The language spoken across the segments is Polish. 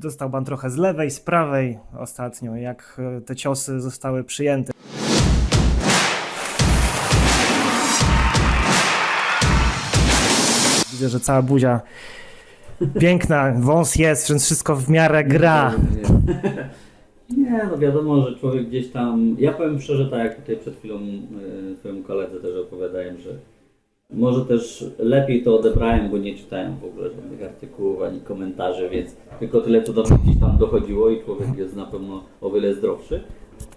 dostał pan trochę z lewej, z prawej ostatnio, jak e, te ciosy zostały przyjęte. Widzę, że cała buzia piękna, wąs jest, więc wszystko w miarę gra. Nie, no wiadomo, że człowiek gdzieś tam. Ja powiem szczerze, tak jak tutaj przed chwilą y, twojemu koledze też opowiadałem, że może też lepiej to odebrałem, bo nie czytałem w ogóle żadnych artykułów ani komentarzy, więc tylko tyle, co do mnie gdzieś tam dochodziło i człowiek jest na pewno o wiele zdrowszy.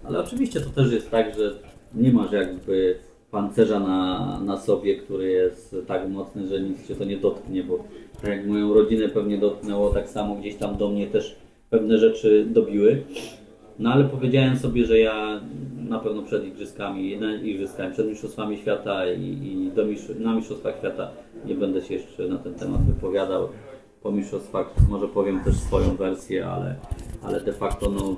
Ale oczywiście to też jest tak, że nie masz jakby pancerza na, na sobie, który jest tak mocny, że nic cię to nie dotknie, bo tak jak moją rodzinę pewnie dotknęło, tak samo gdzieś tam do mnie też pewne rzeczy dobiły. No ale powiedziałem sobie, że ja na pewno przed igrzyskami, na igrzyskami, przed mistrzostwami świata i, i do mistrz- na mistrzostwach świata nie będę się jeszcze na ten temat wypowiadał. Po mistrzostwach może powiem też swoją wersję, ale, ale de facto no,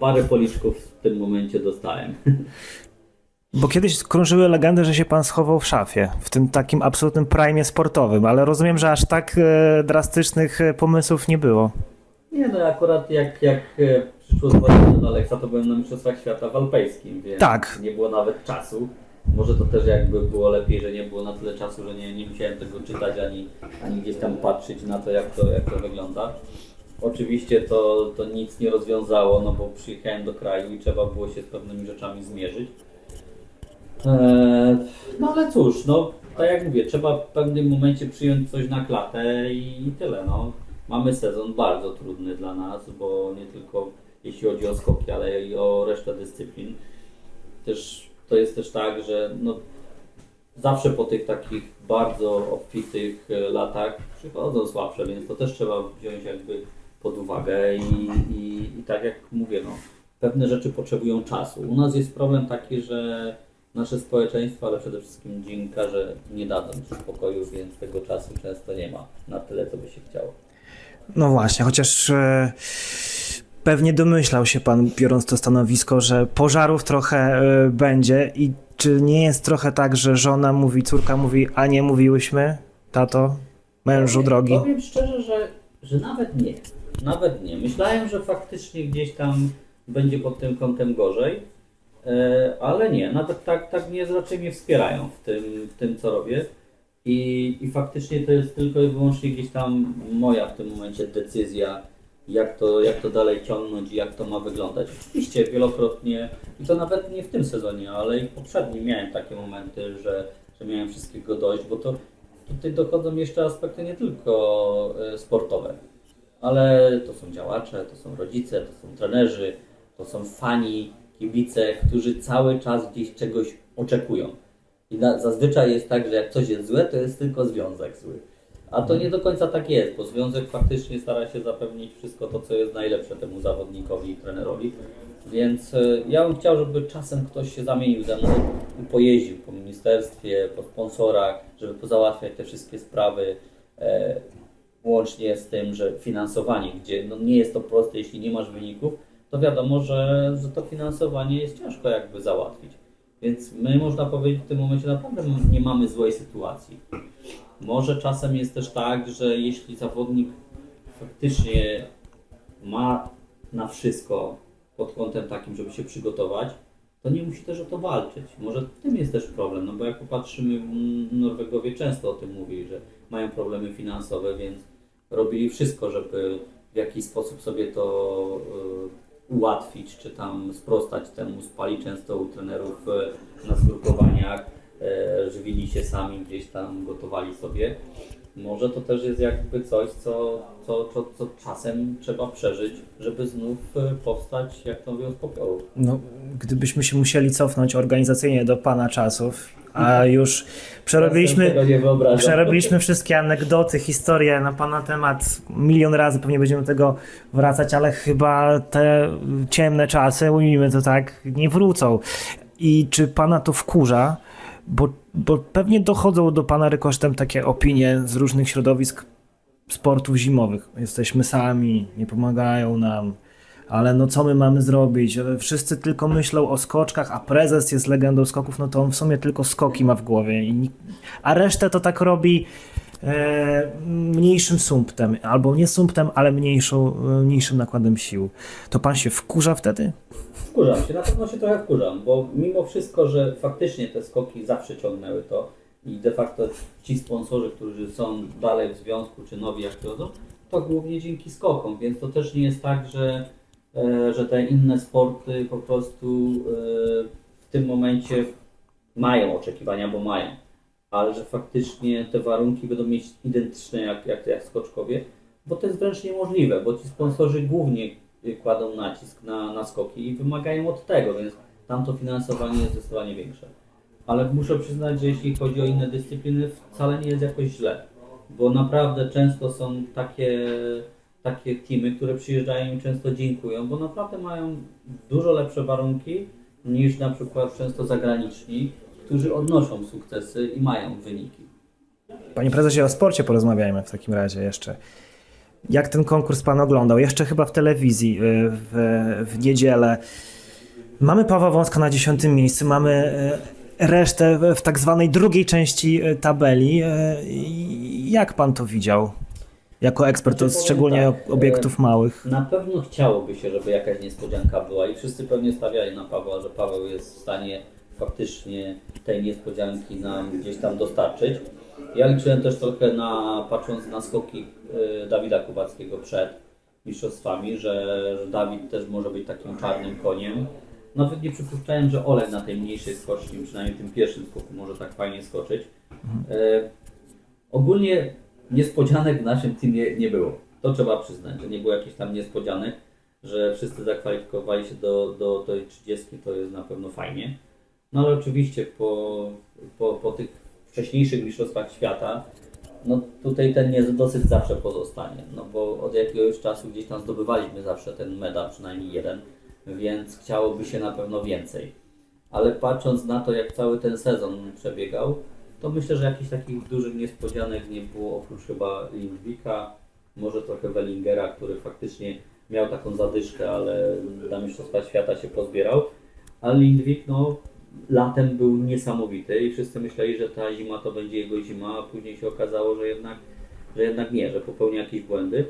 parę policzków w tym momencie dostałem. Bo kiedyś krążyły legendy, że się pan schował w szafie, w tym takim absolutnym prime sportowym, ale rozumiem, że aż tak e, drastycznych e, pomysłów nie było. Nie no, akurat jak, jak przyszło zwolnienie do Aleksa, to byłem na Mistrzostwach Świata w Alpejskim, więc Tak. nie było nawet czasu. Może to też jakby było lepiej, że nie było na tyle czasu, że nie, nie musiałem tego czytać ani, ani gdzieś tam patrzeć na to jak, to, jak to wygląda. Oczywiście to, to nic nie rozwiązało, no bo przyjechałem do kraju i trzeba było się z pewnymi rzeczami zmierzyć. Eee, no ale cóż, no tak jak mówię, trzeba w pewnym momencie przyjąć coś na klatę i tyle. No. Mamy sezon bardzo trudny dla nas, bo nie tylko jeśli chodzi o skoki, ale i o resztę dyscyplin. Też to jest też tak, że no, zawsze po tych takich bardzo obfitych e, latach przychodzą słabsze, więc to też trzeba wziąć jakby pod uwagę i, i, i tak jak mówię, no, pewne rzeczy potrzebują czasu. U nas jest problem taki, że nasze społeczeństwo, ale przede wszystkim dziennikarze nie dadzą spokoju, więc tego czasu często nie ma na tyle, co by się chciało. No właśnie, chociaż e, pewnie domyślał się pan, biorąc to stanowisko, że pożarów trochę e, będzie i czy nie jest trochę tak, że żona mówi, córka mówi, a nie mówiłyśmy, tato, mężu drogi? Powiem szczerze, że, że nawet nie. Nawet nie. Myślałem, że faktycznie gdzieś tam będzie pod tym kątem gorzej, e, ale nie. Nawet tak, tak mnie raczej mnie wspierają w tym, w tym co robię. I, I faktycznie to jest tylko i wyłącznie gdzieś tam moja w tym momencie decyzja, jak to, jak to dalej ciągnąć i jak to ma wyglądać. Oczywiście wielokrotnie, i to nawet nie w tym sezonie, ale i poprzednim miałem takie momenty, że, że miałem wszystkiego dość, bo to tutaj dochodzą jeszcze aspekty nie tylko e, sportowe, ale to są działacze, to są rodzice, to są trenerzy, to są fani, kibice, którzy cały czas gdzieś czegoś oczekują. I na, zazwyczaj jest tak, że jak coś jest złe, to jest tylko związek zły. A to nie do końca tak jest, bo związek faktycznie stara się zapewnić wszystko to, co jest najlepsze temu zawodnikowi i trenerowi. Więc e, ja bym chciał, żeby czasem ktoś się zamienił ze mną i pojeździł po ministerstwie, po sponsorach, żeby pozałatwiać te wszystkie sprawy. E, łącznie z tym, że finansowanie, gdzie no nie jest to proste, jeśli nie masz wyników, to wiadomo, że, że to finansowanie jest ciężko jakby załatwić. Więc my można powiedzieć w tym momencie naprawdę nie mamy złej sytuacji. Może czasem jest też tak, że jeśli zawodnik faktycznie ma na wszystko pod kątem takim, żeby się przygotować, to nie musi też o to walczyć. Może w tym jest też problem, no bo jak popatrzymy, Norwegowie często o tym mówili, że mają problemy finansowe, więc robili wszystko, żeby w jakiś sposób sobie to y, ułatwić, czy tam sprostać temu. Spali często u trenerów y, na zgrupowaniach, żywili się sami, gdzieś tam gotowali sobie. Może to też jest jakby coś, co, co, co, co czasem trzeba przeżyć, żeby znów y, powstać, jak to mówią, z popiołu. No, gdybyśmy się musieli cofnąć organizacyjnie do pana czasów, a już przerobiliśmy. Przerobiliśmy wszystkie anegdoty, historie na Pana temat milion razy, pewnie będziemy do tego wracać, ale chyba te ciemne czasy, ujmijmy to tak, nie wrócą. I czy Pana to wkurza? Bo, bo pewnie dochodzą do Pana rykosztem takie opinie z różnych środowisk sportów zimowych. Jesteśmy sami, nie pomagają nam. Ale no co my mamy zrobić? Wszyscy tylko myślą o skoczkach, a prezes jest legendą skoków, no to on w sumie tylko skoki ma w głowie. A resztę to tak robi mniejszym sumptem, albo nie sumptem, ale mniejszą, e, mniejszym nakładem sił. To pan się wkurza wtedy? Wkurzam się, na pewno się trochę wkurzam, bo mimo wszystko, że faktycznie te skoki zawsze ciągnęły to i de facto ci sponsorzy, którzy są dalej w związku, czy nowi jak to, to głównie dzięki skokom, więc to też nie jest tak, że, e, że te inne sporty po prostu e, w tym momencie mają oczekiwania, bo mają, ale że faktycznie te warunki będą mieć identyczne jak, jak, jak skoczkowie, bo to jest wręcz niemożliwe, bo ci sponsorzy głównie kładą nacisk na, na skoki i wymagają od tego, więc tam to finansowanie jest zdecydowanie większe. Ale muszę przyznać, że jeśli chodzi o inne dyscypliny, wcale nie jest jakoś źle, bo naprawdę często są takie, takie teamy, które przyjeżdżają i często dziękują, bo naprawdę mają dużo lepsze warunki niż na przykład często zagraniczni, którzy odnoszą sukcesy i mają wyniki. Panie prezesie, o sporcie porozmawiajmy w takim razie jeszcze. Jak ten konkurs pan oglądał? Jeszcze chyba w telewizji, y, w, w niedzielę. Mamy Pawła Wąska na dziesiątym miejscu, mamy y, resztę w- tak zwanej drugiej części y, tabeli. Jak pan to widział? Jako ekspert, Znaczy, szczególnie tak, obiektów małych. Na pewno chciałoby się, żeby jakaś niespodzianka była i wszyscy pewnie stawiali na Pawła, że Paweł jest w stanie faktycznie tej niespodzianki nam gdzieś tam dostarczyć. Ja liczyłem też trochę na, patrząc na skoki y, Dawida Kubackiego przed mistrzostwami, że, Dawid też może być takim czarnym koniem. Nawet nie przypuszczałem, że Olek na tej mniejszej skoczni, przynajmniej tym pierwszym skoku może tak fajnie skoczyć. E, Ogólnie niespodzianek w naszym teamie nie było. To trzeba przyznać, że nie było jakichś tam niespodzianek, że wszyscy zakwalifikowali się do, do tej 30, to jest na pewno fajnie. No ale oczywiście po, po, po tych wcześniejszych mistrzostwach świata, no tutaj ten niedosyt zawsze pozostanie, no bo od jakiegoś czasu gdzieś tam zdobywaliśmy zawsze ten medal, przynajmniej jeden, więc chciałoby się na pewno więcej. Ale patrząc na to, jak cały ten sezon przebiegał, to myślę, że jakichś takich dużych niespodzianek nie było, oprócz chyba Lindwika, może trochę Wellingera, który faktycznie miał taką zadyszkę, ale na Mistrzostwa Świata się pozbierał. Ale Lindwik, no, latem był niesamowity i wszyscy myśleli, że ta zima to będzie jego zima, a później się okazało, że jednak, że jednak nie, że popełnia jakieś błędy.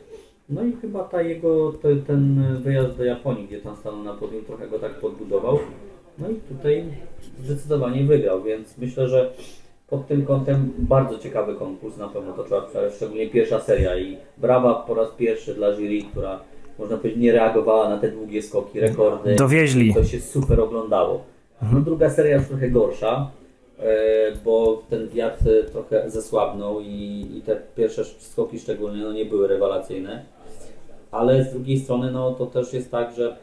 No i chyba ta jego, to, ten wyjazd do Japonii, gdzie tam stanął na podium, trochę go tak podbudował. No i tutaj zdecydowanie wygrał, więc myślę, że pod tym kątem bardzo ciekawy konkurs, na pewno to trzeba szczególnie pierwsza seria i brawa po raz pierwszy dla jury, która można powiedzieć nie reagowała na te długie skoki, rekordy. Dowieźli. To się super oglądało. No, druga seria już trochę gorsza, e, bo ten wiatr trochę zesłabnął i, i te pierwsze skoki szczególnie no, nie były rewelacyjne. Ale z drugiej strony no, to też jest tak, że,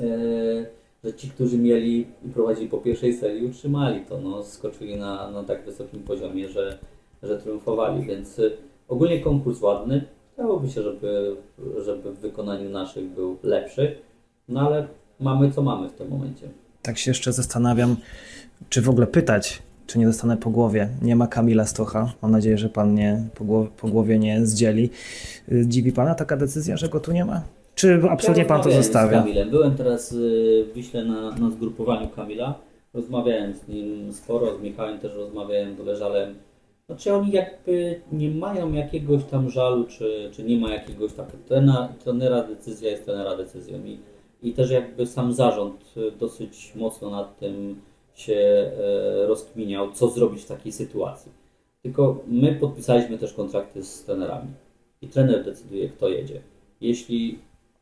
e, że ci, którzy mieli i prowadzili po pierwszej serii, utrzymali to. No, skoczyli na, na tak wysokim poziomie, że, że triumfowali. Więc e, ogólnie konkurs ładny. Chciałoby się, żeby, żeby w wykonaniu naszych był lepszy. No ale mamy co mamy w tym momencie. Tak się jeszcze zastanawiam, czy w ogóle pytać, czy nie dostanę po głowie. Nie ma Kamila Stocha. Mam nadzieję, że pan mnie po głowie, po głowie nie zdzieli. Y, Dziwi pana taka decyzja, że go tu nie ma? Czy absolutnie Ja pan to zostawia? Z Kamilem. Byłem teraz y, w Wiśle na, na zgrupowaniu Kamila. Rozmawiałem z nim sporo, z Michałem też rozmawiałem, doleżałem. Znaczy oni jakby nie mają jakiegoś tam żalu, czy, czy nie ma jakiegoś tak. Trena, trenera decyzja jest trenera decyzją. I, I też jakby sam zarząd y, dosyć mocno nad tym się e, rozkminiał, co zrobić w takiej sytuacji. Tylko my podpisaliśmy też kontrakty z trenerami. I trener decyduje, kto jedzie. Jeśli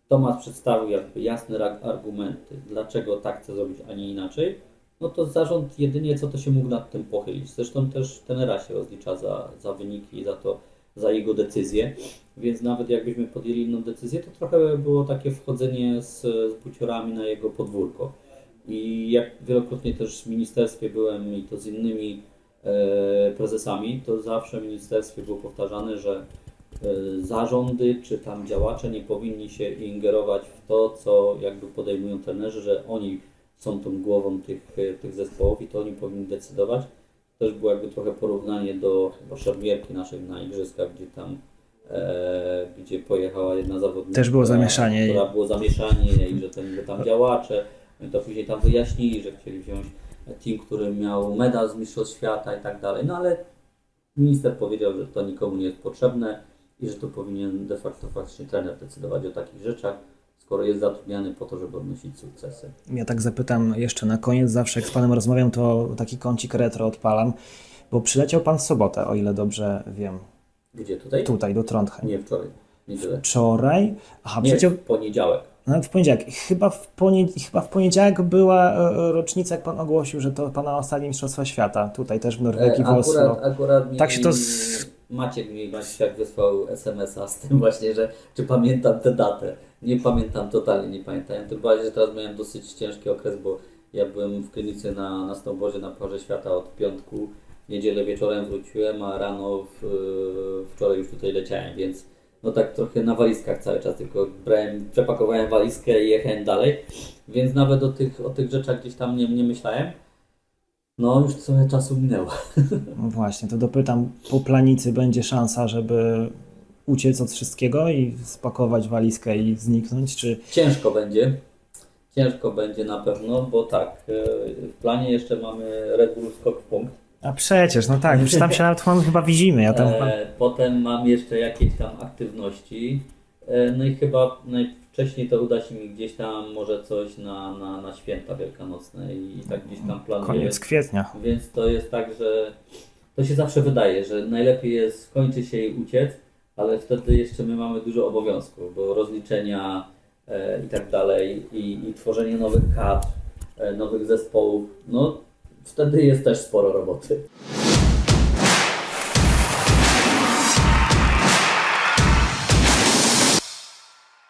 Tomasz przedstawił jakby jasne argumenty, dlaczego tak chce zrobić, a nie inaczej, no to zarząd jedynie co to się mógł nad tym pochylić. Zresztą też tenera się rozlicza za, za wyniki i za to, za jego decyzję, więc nawet jakbyśmy podjęli inną decyzję, to trochę było takie wchodzenie z, z buciorami na jego podwórko. I jak wielokrotnie też w ministerstwie byłem i to z innymi e, prezesami, to zawsze w ministerstwie było powtarzane, że e, zarządy czy tam działacze nie powinni się ingerować w to, co jakby podejmują trenerzy, że oni są tą głową tych, tych zespołów i to oni powinni decydować. Też było jakby trochę porównanie do chyba szermierki naszej na igrzyskach, gdzie tam gdzie pojechała jedna zawodniczka. Też było zamieszanie. Która było zamieszanie i że, ten, że tam działacze, no i to później tam wyjaśnili, że chcieli wziąć team, który miał medal z Mistrzostw Świata i tak dalej. No ale Minister powiedział, że to nikomu nie jest potrzebne i że to powinien de facto faktycznie trener decydować o takich rzeczach, skoro jest zatrudniany po to, żeby odnosić sukcesy. Ja tak zapytam jeszcze na koniec, zawsze jak z Panem rozmawiam, to taki kącik retro odpalam, bo przyleciał Pan w sobotę, o ile dobrze wiem, Gdzie tutaj? tutaj do Trondheim. Nie wczoraj. Niedzielę. Wczoraj, aha, Nie, przyleciał w poniedziałek. nawet w poniedziałek. Chyba w, ponie, chyba w poniedziałek była e, rocznica, jak Pan ogłosił, że to Pana ostatnie Mistrzostwa Świata, tutaj też w Norwegii, w E, Oslo. akurat, akurat mi Tak się to z- Maciek mi Maciek wysłał SMS-a z tym właśnie, że czy pamiętam tę datę. Nie pamiętam, totalnie nie pamiętam. Tym bardziej, że teraz miałem dosyć ciężki okres, bo ja byłem w klinice na, na snowboardzie na Parze Świata od piątku. Niedzielę wieczorem wróciłem, a rano w, e, wczoraj już tutaj leciałem, więc no tak trochę na walizkach cały czas, tylko brałem, przepakowałem walizkę i jechałem dalej, więc nawet o tych, o tych rzeczach gdzieś tam nie, nie myślałem. No, już trochę czasu minęło. No właśnie, to dopytam, po planicy będzie szansa, żeby uciec od wszystkiego i spakować walizkę i zniknąć, czy Ciężko będzie. Ciężko będzie na pewno, bo tak, e, w planie jeszcze mamy Red Bull Skok w punkt. A przecież, no tak, już tam się nawet mam, chyba widzimy. Ja tam E, potem mam jeszcze jakieś tam aktywności. E, no i chyba najwcześniej to uda się mi gdzieś tam może coś na, na, na święta wielkanocne i, tak gdzieś tam planuję. koniec kwietnia. Więc to jest tak, że to się zawsze wydaje, że najlepiej jest skończyć się i uciec, ale wtedy jeszcze my mamy dużo obowiązków, bo rozliczenia e, i tak dalej, i, i tworzenie nowych kadr, e, nowych zespołów, no wtedy jest też sporo roboty.